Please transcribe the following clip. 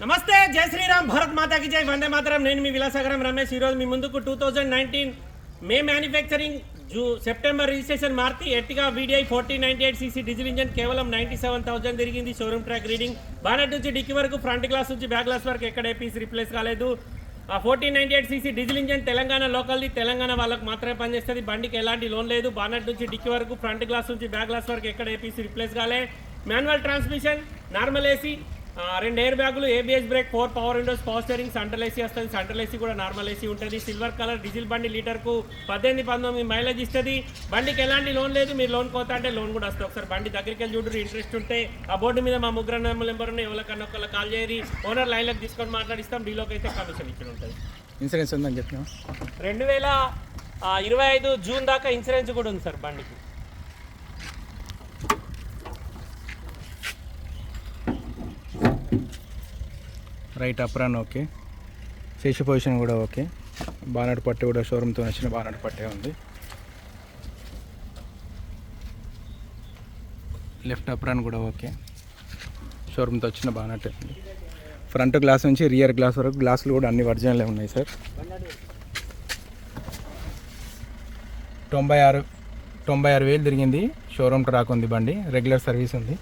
నమస్తే జై శ్రీరామ్ భారత్ మాతాకి జై. వందే మాతరం. నేను మీ విలాసాగరం రమేష్. ఈరోజు మీ ముందుకు two thousand nineteen May manufacturing zoo September registration Maruti. Ertiga VDI forty ninety eight CC diesel engine కేవలం నైన్టీ సెవెన్ థౌసండ్ తిరిగింది. షోరూమ్ ట్రాక్ రీడింగ్ బానెట్ నుంచి డిక్కి వరకు ఫ్రంట్ గ్లాస్ నుంచి బ్యాక్ గ్లాస్ వరకు ఎక్కడ పీస్ రిప్లేస్ కాలేదు. ఆ fourteen ninety eight CC diesel engine Telangana లోకల్ది Telangana వాళ్ళకి మాత్రమే పనిచేస్తుంది. బండికి ఎలాంటి లోన్ లేదు. బానెట్ నుంచి డిక్కి వరకు ఫ్రంట్ గ్లాస్ నుంచి బ్యాక్ గ్లాస్ వరకు ఎక్కడ ఏపీసీ రిప్లేస్ కాలే. మాన్యువల్ ట్రాన్స్మిషన్ నార్మల్ ఏసీ రెండు ఎయిర్ బ్యాగులు ABS brake four power windows power steering central AC వస్తుంది. సెంట్రల్ ఏసీ కూడా నార్మల్ ఏసీ ఉంటుంది. సిల్వర్ కలర్ డీజిల్ బండి లీటర్కు పద్దెనిమిది పంతొమ్మిది మైలేజ్ ఇస్తుంది. బండికి ఎలాంటి లోన్ లేదు. మీరు లోన్ కోతా అంటే లోన్ కూడా వస్తుంది. ఒకసారి బండి దగ్గరికి వెళ్ళి చూడరు ఇంట్రెస్ట్ ఉంటే ఆ బోర్డు మీద మా ముగ్గురు నెంబర్ ఉన్నాయి ఎవరికన్నా ఒకళ్ళ కాల్ చేయరి ఓనర్ లైన్లోకి తీసుకొని మాట్లాడిస్తాం. డీలోకి అయితే కమిషన్ ఇచ్చి ఉంటుంది. ఇన్సూరెన్స్ ఉందని చెప్పినా రెండు వేల ఇరవై ఐదు జూన్ దాకా ఇన్సూరెన్స్ కూడా ఉంది సార్ బండికి. Right up run okay face position కూడా ఓకే బానట్ పట్టే కూడా షోరూమ్తో వచ్చిన బానట్ పట్టే ఉంది. లెఫ్ట్ అప్ రన్ కూడా ఓకే షోరూమ్తో వచ్చిన బానట్ ఉంది. ఫ్రంట్ గ్లాస్ నుంచి రియర్ గ్లాస్ వరకు గ్లాసులు కూడా అన్ని ఒరిజినలే ఉన్నాయి సార్ తొంభై ఆరు తొంభై ఆరు వేలు తిరిగింది. షోరూమ్ ట్రాక్ ఉంది బండి. రెగ్యులర్ సర్వీస్ ఉంది.